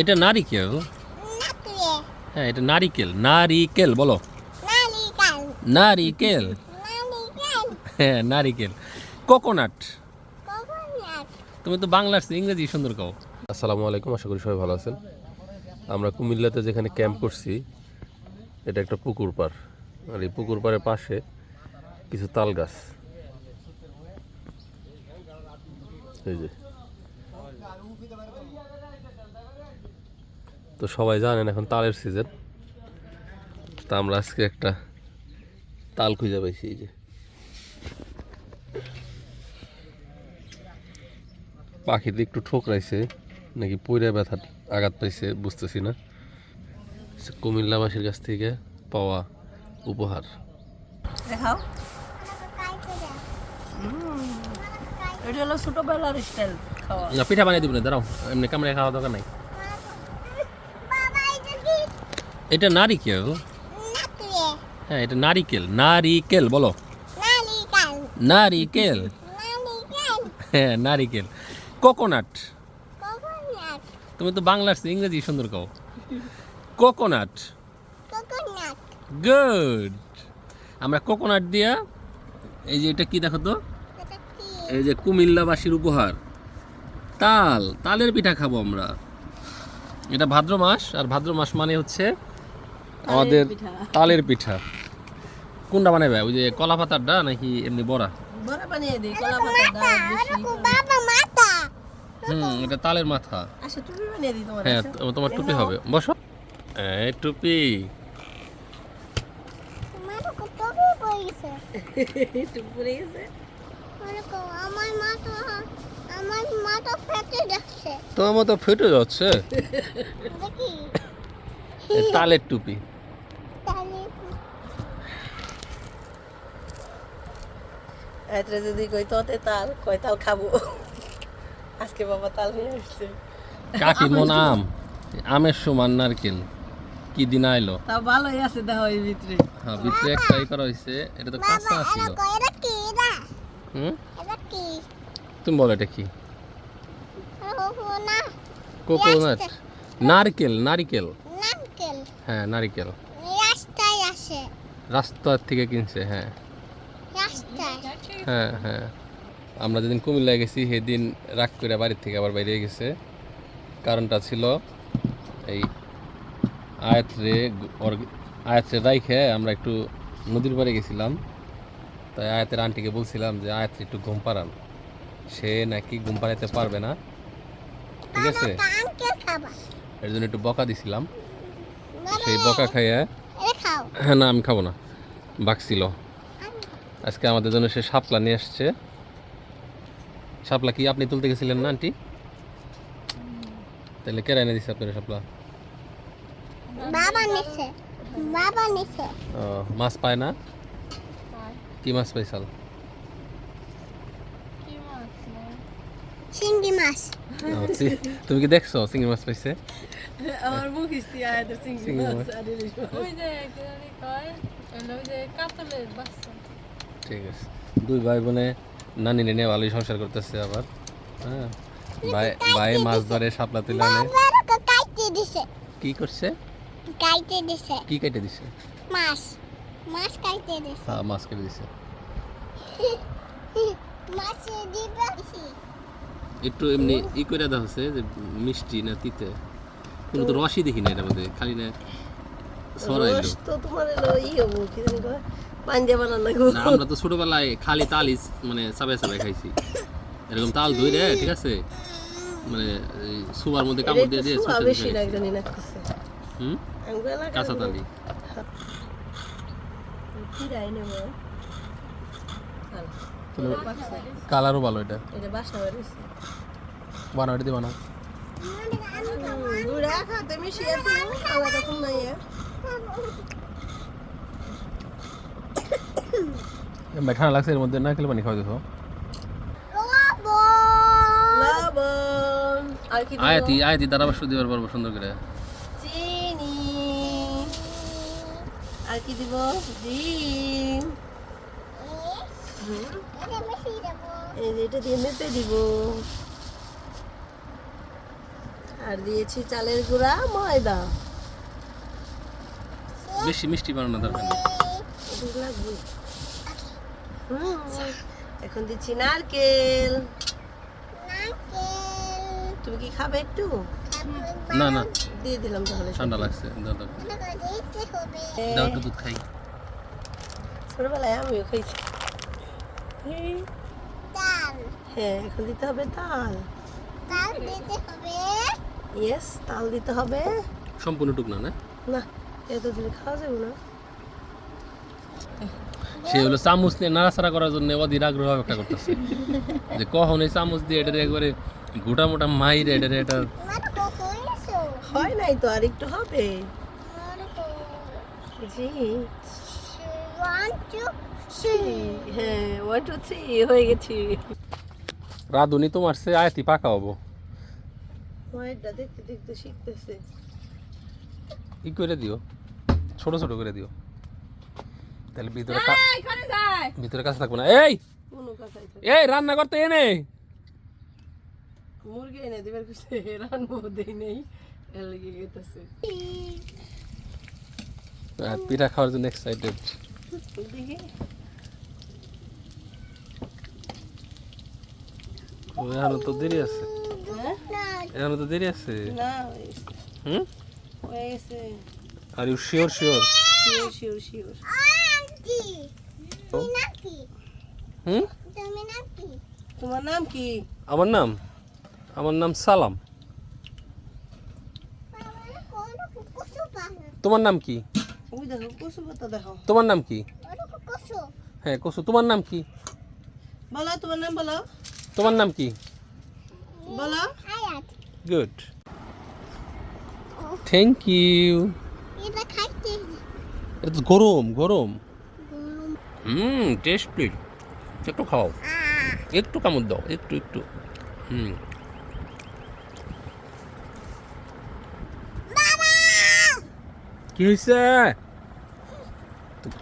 এটা নারিকেল? হ্যাঁ এটা নারিকেল। নারিকেল বলো। নারিকেল। হ্যাঁ নারিকেল। কোকোনাট। কোকোনাট। তুমি তো বাংলা ইংরেজি সুন্দর কও। আসসালামু আলাইকুম আশা করি সবাই ভালো আছেন। আমরা কুমিল্লাতে যেখানে ক্যাম্প করছি এটা একটা পুকুর পাড়। আর এই পুকুর পাড়ের পাশে কিছু তাল গাছ। এই যে। তো সবাই জানেন এখন তালের সিজন তা আমরা আজকে একটা তাল খুঁজে পাইছি এই যে। পাখিতে একটু ঠোকরাইছে নাকি পইরা ব্যথা আঘাত পাইছে বুঝতেছি না। কুমিল্লাবাসীর কাছ থেকে পাওয়া উপহার। দেখাও। এটা হলো ছোটবেলার স্টাইল খাওয়া। না পিঠা বানিয়ে দিব না দাঁড়াও এমনি কামড়ে খাওয়া দরকার নাই। এটা নারিকেল। হ্যাঁ এটা নারিকেল। নারিকেল, বলো। নারিকেল। হ্যাঁ নারিকেল। কোকোনাট। তুমি তো বাংলা ইংরেজি সুন্দর কও। কোকোনাট। গুড। আমরা কোকোনাট দিয়া, এই যে এটা কি দেখো তো? এই যে কুমিল্লাবাসীর উপহার। তাল, তালের পিঠা খাব আমরা। এটা ভাদ্র মাস, আর ভাদ্র মাস মানে হচ্ছে আমাদের তালের পিঠা। কোনটা বানাবে ওই যে কলা পাতারটা নাকি এমনি বড়া? বানিয়ে দিই কলা মাথা হুম এটা তালের মাথা। আচ্ছা তুমি বানিয়ে দিই তোমার হ্যাঁ তোমার টুপি হবে। বসো। এই টুপি। তোমার কত পয়সা একটু পড়ে গেছে? ওরকম আমার মাথা আমার মাথা ফেটে যাচ্ছে। তোমার মতো ফেটে যাচ্ছে? তালের টুপি তাহলে আইতরে যদি কই তোতে তাল কয় তাল খাব। আজকে বাবা তাল নিয়ে আসছে। কাকি মন আম। আমের সমান নারকেল। কি দিন আইলো? তাও ভালোই আছে দেখো এই ভিতরে। হ্যাঁ ভিতরে একটা ই করা হয়েছে এটা তো কাঁচা ছিল। এটা কি এটা? হুম? এটা কি? তুমি বলো এটা কি? না কোকোনাট। নারকেল নারিকেল। নারকেল। হ্যাঁ নারিকেল। রাস্তায় আসে। রাস্তার থেকে কিনছে হ্যাঁ। হ্যাঁ হ্যাঁ। আমরা যেদিন কুমিল্লায় গেছি সেদিন রাগ করে বাড়ির থেকে আবার বাইরে গেছে। কারণটা ছিল এই আয়াত্রে ওর আয়াত্রে রাইখে আমরা একটু নদীর পাড়ে গেছিলাম। তাই আয়াতের আন্টিকে বলছিলাম যে আয়াত্রে একটু ঘুম পাড়ান। সে নাকি ঘুম পাড়াইতে পারবে না। ঠিক আছে? এর জন্য একটু বকা দিছিলাম। সেই বকা খাইয়ে হ্যাঁ না আমি খাব না। বাকছিল। আজকে আমাদের জন্য সে শাপলা নিয়ে আসছে। শাপলা কি আপনি তুলতে গেছিলেন না আন্টি? তাহলে কেরা এনে দিচ্ছে আপনার শাপলা? বাবা নিছে বাবা নিছে। ও, মাছ পায় না? কি মাছ পাইছাল? চিংড়ি মাছ। তুমি কি দেখছ চিংড়ি মাছ পাইছে? আমার মুখ ইস্তি আয়াতে চিংড়ি মাছ মাছ। আর ওই যে কয় ওই যে কাতলের বাচ্চা। ঠিক আছে। দুই ভাই বোনে নানি নিয়ে ভালোই সংসার করতেছে আবার হ্যাঁ? ভাই ভাই মাছ ধরে শাপলা তুলে আনে। কাইতে দিছে কি করছে? কাইতে দিছে কি কেটে দিছে? মাছ। মাছ কাইতে দিছে। হ্যাঁ মাছ কেটে দিছে। মাছ দিবা একটু এমনি ই করে দেওয়া হচ্ছে যে মিষ্টি না তিতে। কোনো তো রসই দেখি না এটার মধ্যে খালি না রস তো তোমার হলো হব কি জানি কয় পাঞ্জা বানান লাগবো আমরা তো ছোটবেলায় খালি মানে খাইছি। এরকম তাল ধুই রে ঠিক আছে? মানে সুবার মধ্যে কামড় দিয়ে দিয়ে বেশি চুষে না লাগতেছে। হুম? কাঁচা তালি। কালারও ভালো এটা। এটা বানাও এটা দিয়ে বানাও। ঠান্ডা লাগছে এর মধ্যে নারকেল পানি খাওয়া কি আয়াতি আয়াতি দাঁড়াবার শুধু দিবার পারব সুন্দর করে। চিনি আর কি দিব ডিম এটা দিয়ে মেপে দিব আর দিয়েছি চালের গুঁড়া, ময়দা। বেশি মিষ্টি বানানো দরকার নেই। এখন দিচ্ছি নারকেল। নারকেল তুমি কি খাবে একটু? না না। দিয়ে দিলাম তাহলে। ঠান্ডা লাগছে দাও দাও একটু দুধ খাই। ছোটবেলায় আমিও খাইছি। হ্যাঁ এখন দিতে হবে তাল। তাল দিতে হবে। ইয়েস তাল দিতে হবে। সম্পূর্ণ টুক না না? না। এত দিলে খাওয়া যাবে না। সে হলো চামচ নিয়ে নাড়াচাড়া করার জন্য অধীর আগ্রহ অপেক্ষা করতেছে। যে কখন এই চামচ দিয়ে এটা একবারে গোটা মোটা মাইরে এটা এটা হয় নাই তো আর একটু হবে। জি। হ্যাঁ ওয়ান টু থ্রি হয়ে গেছি। রাধুনি তোমার সে আয়তি পাকা হব। মায়েরটা দেখতে দেখতে শিখতেছে। ই করে দিও? ছোট ছোট করে দিও। তাহলে ভিতরে কা- এখানে যায়। ভিতরে কাছে থাকব না। এই! এই রান্না করতে এনে। মুরগি এনে দেবার কিছু রানবো দেই নেই। পিঠা খাওয়ার জন্য এক্সাইটেড তো দেরি আছে। হ্যাঁ? এখনও তো দেরি আছে। না হুম? Are you sure sure sure sure hmm তোমার নাম কি? আমার নাম? আমার নাম সালাম। তোমার নাম কি? ওই দেখো কচু পাতা দেখো। তোমার নাম কি? হ্যাঁ কসু তোমার নাম কি? বলো তোমার নাম বলো। তোমার নাম কি? বলো। আয়াত গুড থ্যাংক ইউ এটা তো গরম গরম। হুম টেস্টি একটু খাও একটু কামড় দাও একটু একটু। হুম। কি হয়েছে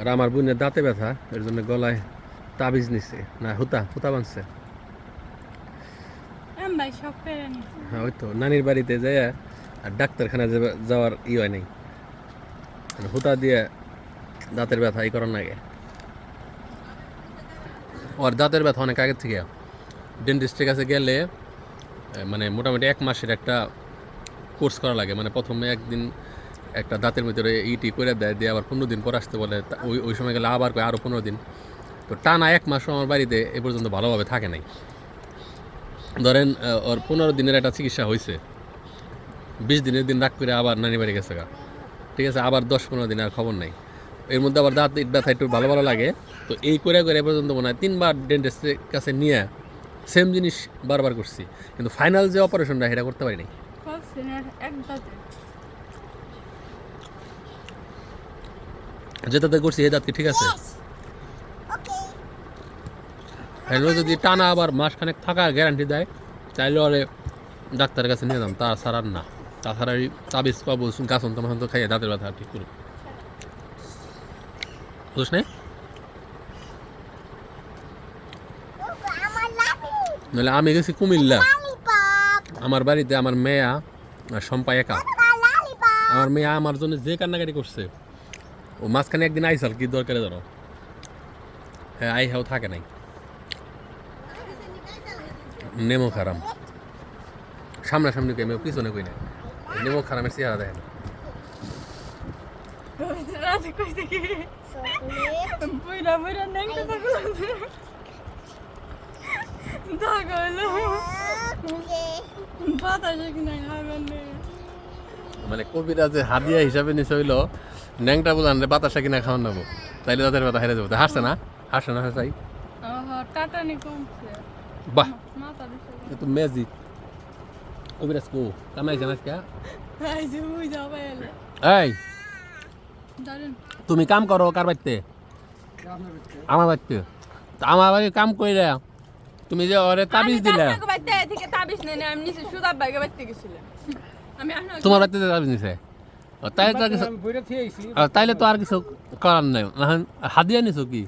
আর আমার বোনের দাঁতে ব্যথা এর জন্য গলায় তাবিজ নিছে। না হুতা হুতা বানছে। হ্যাঁ ওই তো নানির বাড়িতে যায় আর ডাক্তারখানা যাওয়ার ই হয় নাই। হুতা দিয়ে দাঁতের ব্যথা, এই করার লাগে ওর দাঁতের ব্যথা অনেক আগের থেকে। ডেন্টিস্টের কাছে গেলে মানে মোটামুটি এক মাসের একটা কোর্স করা লাগে। মানে প্রথমে একদিন একটা দাঁতের ভিতরে ইটি করে দেয়, দিয়ে আবার পনেরো দিন পর আসতে বলে। ওই ওই সময় গেলে আবার আরও পনেরো দিন। তো টানা এক মাসও আমার বাড়িতে এ পর্যন্ত ভালোভাবে থাকে নাই। ধরেন ওর পনেরো দিনের একটা চিকিৎসা হয়েছে বিশ দিনের দিন রাগ করে আবার নানি বাড়ি গেছে ঠিক আছে, আবার দশ পনেরো দিন আর খবর নাই। এর মধ্যে আবার দাঁত ইট ব্যথা একটু ভালো ভালো লাগে। তো এই করে করে এ পর্যন্ত মনে হয় তিনবার ডেন্টিস্টের কাছে নিয়ে সেম জিনিস বারবার করছি। কিন্তু ফাইনাল যে অপারেশনটা সেটা করতে পারিনি এক দাঁতে। যেটাতে করছি এই দাঁত কি ঠিক আছে। ওকে ফাইনাল যদি টানা আবার মাসখানেক থাকার গ্যারান্টি দেয় চাইলে ওরে ডাক্তারের কাছে নিয়ে যাম তাছাড়া আর না। তাছাড়া এই তাবিজ পাবো গাছন তো খাইয়ে দাঁতের ব্যথা ঠিক করুন বুঝছ না? নাহলে আমি গেছি কুমিল্লা। আমার বাড়িতে আমার মেয়া আর সম্পা একা। আমার মেয়া আমার জন্য যে কান্নাকাটি করছে, ও মাঝখানে একদিন আইসাল, কি দরকারে ধরো। হ্যাঁ আই হাও থাকে নাই। নেমো খারাম। সামনাসামনি কই আমি পিছনে কই না নেমো খারামের চেহারা দেখেন। বইরা বইরা নেংটা থাকল ওকে বাতাসে কিনা খাবেন না। মানে কবিরাজে হাদিয়া হিসাবে নিচে হইল ন্যাংটা বলান রে বাতাসা কিনা খাওয়ান নেব তাইলে তাদের কথা হেরে যাব। হাসছে না? হাসছে না হাসাই বাহ। এ তো ম্যাজিক কবিরাজ কো কামাই জানাস কে এই যে বুঝ যাবে এলে এই দারুণ তুমি কাম করো কার বাড়িতে? আমার বাড়িতে। তা আমার বাড়ি কাম কইরা তুমি যে ওরে তাবিজ দিলে। তোমার বাড়িতে তাবিজ নিছে? তাইলে তো আর কিছু তাইলে তো আর কিছু করার নাই। এখন হাদিয়া নিছো কি?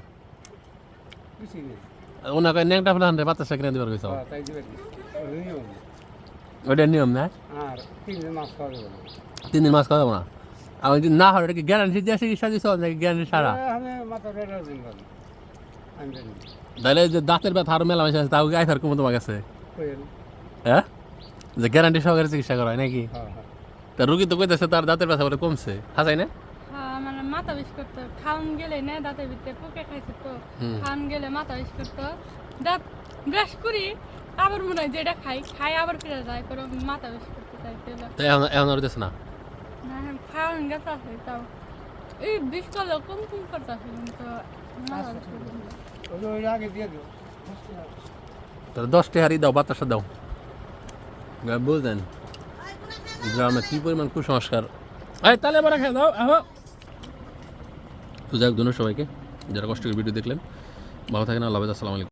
ওনাকে ন্যাংটা ফেলান রে বাতাসা কিনে দিবার কইছ? ওইটা নিয়ম না। তিন দিন মাছ খাওয়া যাবে না? আর যদি না হয় এটা কি গ্যারান্টি দিয়ে চিকিৎসা দিছ নাকি গ্যারান্টি আমি আমি জানি তাহলে যে দাঁতের ব্যথা আরও মেলা আছে তাও আইফার কমো তোমার কাছে? হ্যাঁ যে গ্যারান্টি সহকারে চিকিৎসা করা হয় নাকি? হ্যাঁ হ্যাঁ। তা রুগী তো কইতেছে তার দাঁতের ব্যথা বলে কমছে। হাসাই না? হ্যাঁ মানে মাথা বিষ করতো। খাওন গেলে না দাঁতের ভিতরে পোকে খাইছে তো। হুম। গেলে মাথা বিষ করতো। দাঁত ব্রাশ করি আবার মনে হয় যেটা খাই। খাই আবার ফিরে যায় করে মাথা বিষ করতে চাই এখন এখন আর না? না এখন খাওয়ান গেছে এই বিষ করলে কম কম কিন্তু না। ওই আগে দিয়ে দিও তাহলে দশটি হারি দাও বাতাসা দাও বুঝলেন গ্রামে কি পরিমাণ কুসংস্কার এই তাহলে এবার খেয়ে দাও আহ তো যাই হোক সবাইকে যারা কষ্ট করে ভিডিও দেখলেন ভালো থাকেন আল্লাহ আসসালামু আলাইকুম